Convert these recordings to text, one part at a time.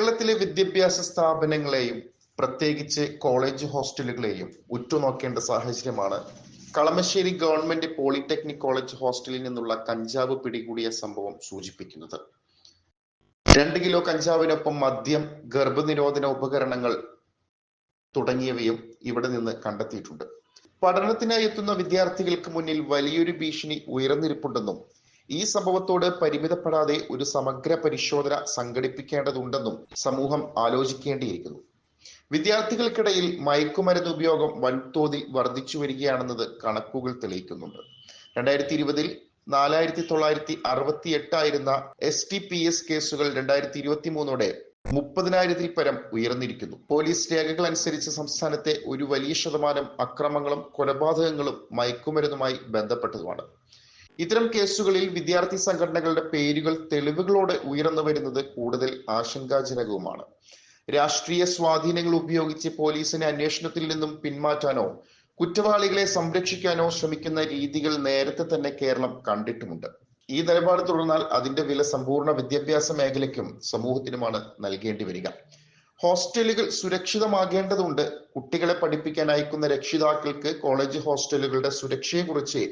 കേരളത്തിലെ വിദ്യാഭ്യാസ സ്ഥാപനങ്ങളെയും പ്രത്യേകിച്ച് കോളേജ് ഹോസ്റ്റലുകളെയും ഉറ്റുനോക്കേണ്ട സാഹചര്യമാണ്. കളമശ്ശേരി ഗവൺമെന്റ് പോളിടെക്നിക് കോളേജ് ഹോസ്റ്റലിൽ നിന്നുള്ള കഞ്ചാവ് പിടികൂടിയ സംഭവം സൂചിപ്പിക്കുന്നത്. രണ്ട് കിലോ കഞ്ചാവിനൊപ്പം മദ്യം ഗർഭനിരോധന ഉപകരണങ്ങൾ തുടങ്ങിയവയും ഇവിടെ നിന്ന് കണ്ടെത്തിയിട്ടുണ്ട്. പഠനത്തിനായി എത്തുന്ന വിദ്യാർത്ഥികൾക്ക് മുന്നിൽ വലിയൊരു ഭീഷണി ഉയർന്നിരിപ്പുണ്ടെന്നും ഈ സംഭവത്തോട് പരിമിതപ്പെടാതെ ഒരു സമഗ്ര പരിശോധന സംഘടിപ്പിക്കേണ്ടതുണ്ടെന്നും സമൂഹം ആലോചിക്കേണ്ടിയിരിക്കുന്നു. വിദ്യാർത്ഥികൾക്കിടയിൽ മയക്കുമരുന്ന് ഉപയോഗം വൻതോതിൽ വർദ്ധിച്ചു വരികയാണെന്നത് കണക്കുകൾ തെളിയിക്കുന്നുണ്ട്. രണ്ടായിരത്തി ഇരുപതിൽ നാലായിരത്തി തൊള്ളായിരത്തി അറുപത്തി എട്ടായിരുന്ന എസ് ടി പി എസ് കേസുകൾ രണ്ടായിരത്തി ഇരുപത്തി മൂന്നോടെ മുപ്പതിനായിരത്തിൽ പരം ഉയർന്നിരിക്കുന്നു. പോലീസ് രേഖകൾ അനുസരിച്ച് സംസ്ഥാനത്തെ ഒരു വലിയ ശതമാനം അക്രമങ്ങളും കൊലപാതകങ്ങളും മയക്കുമരുന്നുമായി ബന്ധപ്പെട്ടതുമാണ്. ഇത്തരം കേസുകളിൽ വിദ്യാർത്ഥി സംഘടനകളുടെ പേരുകൾ തെളിവുകളോടെ ഉയർന്നു വരുന്നത് കൂടുതൽ ആശങ്കാജനകവുമാണ്. രാഷ്ട്രീയ സ്വാധീനങ്ങൾ ഉപയോഗിച്ച് പോലീസിനെ അന്വേഷണത്തിൽ നിന്നും പിന്മാറ്റാനോ കുറ്റവാളികളെ സംരക്ഷിക്കാനോ ശ്രമിക്കുന്ന രീതികൾ നേരത്തെ തന്നെ കേരളം കണ്ടിട്ടുമുണ്ട്. ഈ നിലപാട് തുടർന്നാൽ അതിന്റെ വില സമ്പൂർണ വിദ്യാഭ്യാസ മേഖലയ്ക്കും സമൂഹത്തിനുമാണ് നൽകേണ്ടി വരിക. ഹോസ്റ്റലുകൾ സുരക്ഷിതമാകേണ്ടതുണ്ട്. കുട്ടികളെ പഠിപ്പിക്കാൻ അയക്കുന്ന രക്ഷിതാക്കൾക്ക് കോളേജ് ഹോസ്റ്റലുകളുടെ സുരക്ഷയെക്കുറിച്ച്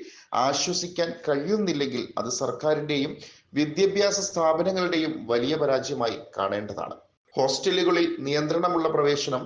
ആശ്വസിക്കാൻ കഴിയുന്നില്ലെങ്കിൽ അത് സർക്കാരിന്റെയും വിദ്യാഭ്യാസ സ്ഥാപനങ്ങളുടെയും വലിയ പരാജയമായി കാണേണ്ടതാണ്. ഹോസ്റ്റലുകളിൽ നിയന്ത്രണമുള്ള പ്രവേശനം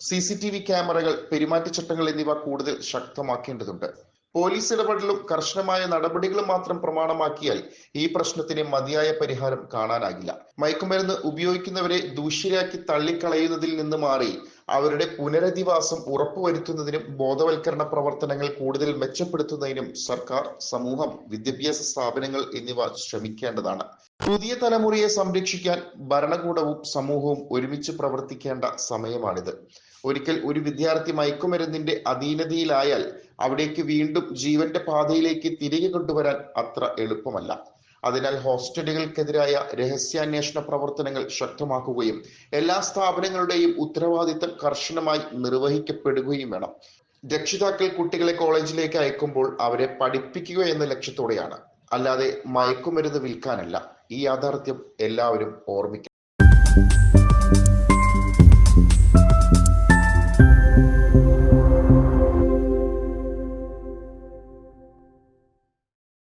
സി ക്യാമറകൾ പെരുമാറ്റച്ചട്ടങ്ങൾ എന്നിവ കൂടുതൽ ശക്തമാക്കേണ്ടതുണ്ട്. പോലീസ് ഇടപെടലും കർശനമായ നടപടികളും മാത്രം പ്രമാണമാക്കിയാൽ ഈ പ്രശ്നത്തിന് മതിയായ പരിഹാരം കാണാനാകില്ല. മയക്കുമരുന്ന് ഉപയോഗിക്കുന്നവരെ ദൂഷ്യരാക്കി തള്ളിക്കളയുന്നതിൽ നിന്ന് മാറി അവരുടെ പുനരധിവാസം ഉറപ്പുവരുത്തുന്നതിനും ബോധവൽക്കരണ പ്രവർത്തനങ്ങൾ കൂടുതൽ മെച്ചപ്പെടുത്തുന്നതിനും സർക്കാർ സമൂഹം വിദ്യാഭ്യാസ സ്ഥാപനങ്ങൾ എന്നിവ ശ്രമിക്കേണ്ടതാണ്. പുതിയ തലമുറയെ സംരക്ഷിക്കാൻ ഭരണകൂടവും സമൂഹവും ഒരുമിച്ച് പ്രവർത്തിക്കേണ്ട സമയമാണിത്. ഒരിക്കൽ ഒരു വിദ്യാർത്ഥി മയക്കുമരുന്നിന്റെ അധീനതയിലായാൽ അവിടേക്ക് വീണ്ടും ജീവന്റെ പാതയിലേക്ക് തിരികെ കൊണ്ടുവരാൻ അത്ര എളുപ്പമല്ല. അതിനാൽ ഹോസ്റ്റലുകൾക്കെതിരായ രഹസ്യാന്വേഷണ പ്രവർത്തനങ്ങൾ ശക്തമാക്കുകയും എല്ലാ സ്ഥാപനങ്ങളുടെയും ഉത്തരവാദിത്തം കർശനമായി നിർവഹിക്കപ്പെടുകയും വേണം. രക്ഷിതാക്കൾ കുട്ടികളെ കോളേജിലേക്ക് അയക്കുമ്പോൾ അവരെ പഠിപ്പിക്കുക എന്ന ലക്ഷ്യത്തോടെയാണ്. അല്ലാതെ മയക്കുമരുന്ന് വിൽക്കാനല്ല. ഈ യാഥാർത്ഥ്യം എല്ലാവരും ഓർമ്മിക്കണം.